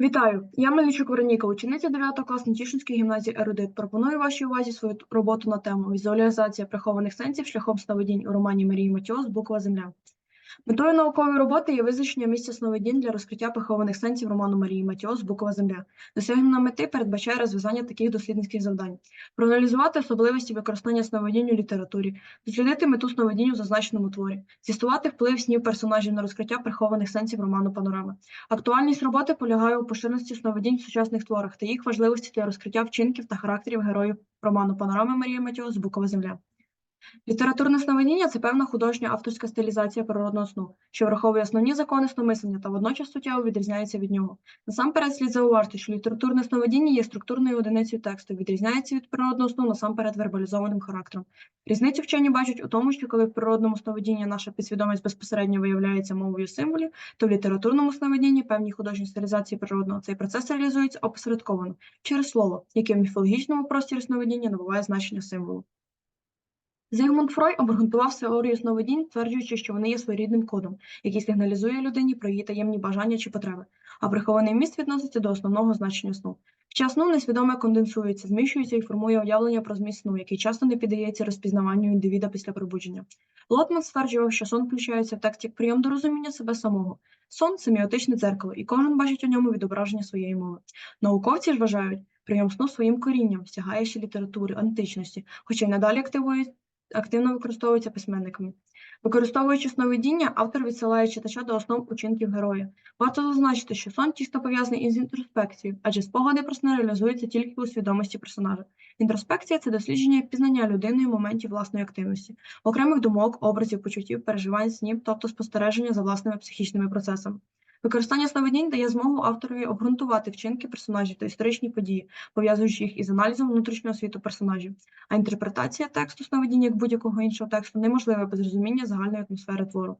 Вітаю! Я Мельничук Вероніка, учениця 9 класу Тішинської гімназії «Ерудит». Пропоную вашій увазі свою роботу на тему «Візуалізація прихованих сенсів шляхом сновидінь» у романі Марії Матіос «Буква Земля». Метою наукової роботи є визначення місця сновидінь для розкриття прихованих сенсів роману Марії Матіос «Буква Земля». Досягнення мети передбачає розв'язання таких дослідницьких завдань. Проаналізувати особливості використання сновидінь у літературі, дослідити мету сновидінь у зазначеному творі, з'ясувати вплив снів персонажів на розкриття прихованих сенсів роману «Панорами». Актуальність роботи полягає у поширеності сновидінь в сучасних творах та їх важливості для розкриття вчинків та характерів героїв роману «Панорами Марії Матіос. Букова земля». Літературне сновидіння – це певна художня авторська стилізація природного сну, що враховує основні закони сномислення та водночас суттєво відрізняється від нього. Насамперед слід зауважити, що літературне сновидіння є структурною одиницею тексту, відрізняється від природного сну насамперед вербалізованим характером. Різницю вчені бачать у тому, що коли в природному сновидінні наша підсвідомість безпосередньо виявляється мовою символів, то в літературному сновидінні певній художній стилізації природного цей процес реалізується опосередковано через слово, яке в міфологічному просторі сновидіння набуває значення символу. Зигмунд Фрой обґрунтував теорію сновидінь, тверджуючи, що вони є своєрідним кодом, який сигналізує людині про її таємні бажання чи потреби, а прихований міст відноситься до основного значення сну. Під час сну несвідоме конденсується, зміщується і формує уявлення про зміст сну, який часто не піддається розпізнаванню індивіда після пробудження. Лотман стверджував, що сон включається в текст як прийом до розуміння себе самого. Сон семіотичне дзеркало, і кожен бачить у ньому відображення своєї мови. Науковці ж вважають прийом сну своїм корінням, сягає ще літератури, античності, хоча й надалі активує активно використовується письменниками. Використовуючи сновидіння, автор відсилає читача до основ учинків героя. Варто зазначити, що сон тісно пов'язаний із інтроспекцією, адже спогади про сни реалізуються тільки у свідомості персонажа. Інтроспекція це дослідження і пізнання людиною моментів власної активності, окремих думок, образів, почуттів, переживань, снів, тобто спостереження за власними психічними процесами. Використання сновидінь дає змогу авторові обґрунтувати вчинки персонажів та історичні події, пов'язуючи їх із аналізом внутрішнього світу персонажів. А інтерпретація тексту сновидіння, як будь-якого іншого тексту, неможлива без розуміння загальної атмосфери твору.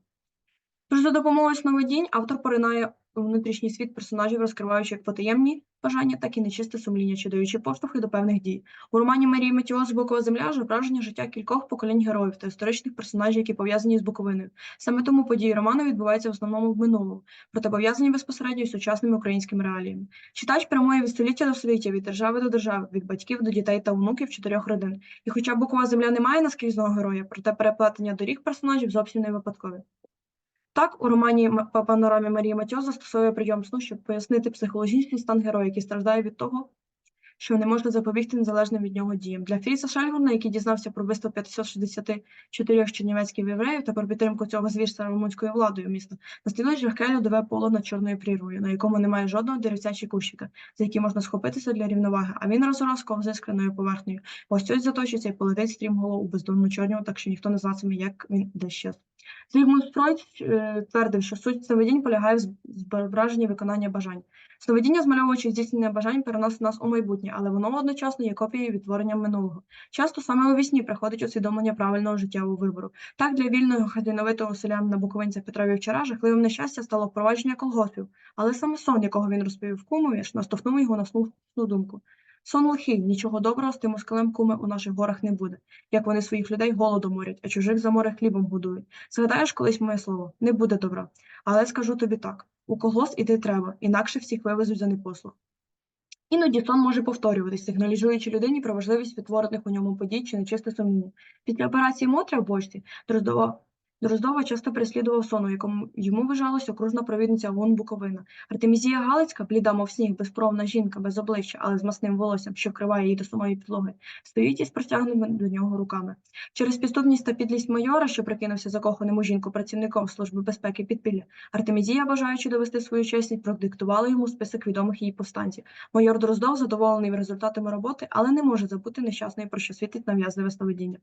Тож за допомогою сновидінь автор поринає у внутрішній світ персонажів, розкриваючи як потаємні бажання, так і нечисте сумління, чи даючи поштовхи до певних дій. У романі Марії Метіос Бокова земля зображення життя кількох поколінь героїв та історичних персонажів, які пов'язані з Буковиною. Саме тому події роману відбуваються в основному в минулому, проте пов'язані безпосередньо із сучасними українськими реаліями. Читач прямує від століття до століття, від держави до держави, від батьків до дітей та онуків чотирьох родин. І хоча Бокова земля не має наскрізного героя, проте переплетення доріг персонажів зовсім не випадкові. Так, у романі по панорамі Марії Матьо застосовує прийом сну, щоб пояснити психологічний стан героя, який страждає від того, що не можна запобігти незалежним від нього діям. Для Фріса Шельгурна, який дізнався про вбивство 564 чернівецьких євреїв та про підтримку цього звірства румунською владою міста, наслідує жахке льодове поло над чорною прірвою, на якому немає жодного деревця чи кущика, за який можна схопитися для рівноваги, а він у раз скляною поверхнею. Ось ось заточиться і полетить стрім голову у бездонну чорню, так що ніхто не знатиме, як він де щез. Зігмунд Фройд е, твердив, що суть сновидінь полягає в зображенні виконання бажань. Сновидіння, змальовуючи здійснення бажань, переносить нас у майбутнє, але воно одночасно є копією відтворення минулого. Часто саме у вісні приходить усвідомлення правильного життєвого вибору. Так для вільного хазяйновитого селянина буковинця Петра Вівчара жахливим нещастя стало впровадження колгоспів, але саме сон, якого він розповів кумові, наштовхнув його на слушну думку. Сон лихий, нічого доброго з тим москалем у наших горах не буде, як вони своїх людей голодом морять, а чужих за море хлібом годують. Згадаєш колись моє слово, не буде добра. Але скажу тобі так: у колгосп іти треба, інакше всіх вивезуть за непослух. Іноді сон може повторюватись, сигналізуючи людині про важливість відтворених у ньому подій чи нечисте сумління. Після операції Мотря в бочці Дроздова, часто переслідував сон, у якому йому вижалась окружна провідниця ОУН Буковина. Артемізія Галицька, бліда, мов сніг, безпровна жінка, без обличчя, але з масним волоссям, що вкриває її до самої підлоги, стоїть із простягнутими до нього руками. Через підступність та підлість майора, що прикинувся закоханим у жінку працівником Служби безпеки підпілля, Артемізія, бажаючи довести свою чесність, продиктувала йому список відомих її повстанців. Майор Дроздов задоволений результатами роботи, але не може забути нещасної, про що світить нав'язливе сновидіння.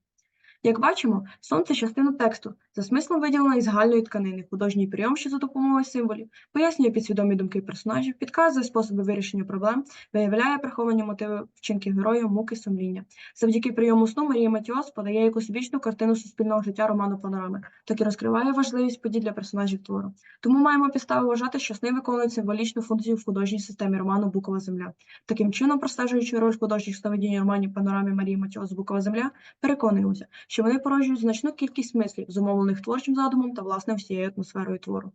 Як бачимо, сон це частина тексту, за смислом виділена із тканини, художній прийом, що за допомогою символів, пояснює підсвідомі думки персонажів, підказує способи вирішення проблем, виявляє приховані мотиви вчинків героїв, муки, сумління. Завдяки прийому сну Марія Матіос подає якусь вічну картину суспільного життя роману Панорами, так і розкриває важливість подій для персонажів твору. Тому маємо підстави вважати, що сни виконують символічну функцію в художній системі роману Букова земля. Таким чином, простежуючи роль художніх сновидінь романів Панорамі Марії Матіос Букова земля, переконуємося, що вони породжують значну кількість смислів, зумовлених творчим задумом та власне всією атмосферою твору.